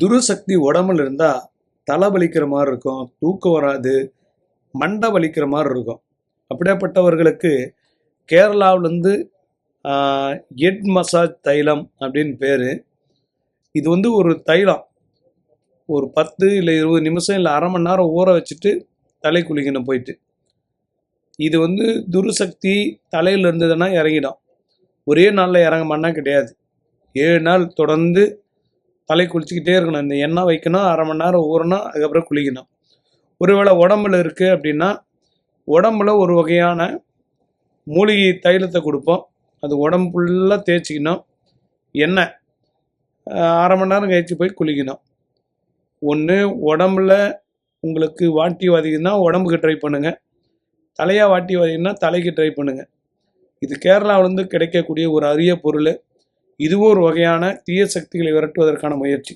துருசக்தி உடம்புல இருந்தால் தலை வலிக்கிற மாதிரி இருக்கும் தூக்கம் வராது மண்டை வலிக்கிற மாதிரி இருக்கும். அப்படியாப்பட்டவர்களுக்கு கேரளாவிலேருந்து எட் மசாஜ் தைலம் அப்படின்னு பேர். இது வந்து ஒரு தைலம். ஒரு பத்து இல்லை இருபது நிமிஷம் இல்லை அரை மணி நேரம் ஊற வச்சுட்டு தலை குளிக்கணும் போயிட்டு. இது வந்து துருசக்தி தலையில் இருந்ததுன்னா இறங்கிடும். ஒரே நாளில் இறங்கமான்னா கிடையாது. ஏழு நாள் தொடர்ந்து தலை குளிச்சுக்கிட்டே இருக்கணும். இந்த எண்ணெய் வைக்கணும் அரை மணி நேரம் ஊறணும் அதுக்கப்புறம் குளிக்கணும். ஒருவேளை உடம்புல இருக்குது அப்படின்னா உடம்புல ஒரு வகையான மூலிகை தைலத்தை கொடுப்போம். அது உடம்பு ஃபுல்லாக தேய்ச்சிக்கணும். எண்ணெய் அரை மணி நேரம் கழிச்சு போய் குளிக்கணும். ஒன்று உடம்புல உங்களுக்கு வாட்டி வதிக்குன்னா உடம்புக்கு ட்ரை பண்ணுங்கள் தலையாக வாட்டி வதிக்குன்னா தலைக்கு ட்ரை பண்ணுங்கள் இது கேரளாவிலேருந்து கிடைக்கக்கூடிய ஒரு அரிய பொருள். இதுவோ ஒரு வகையான தீய சக்திகளை விரட்டுவதற்கான முயற்சி.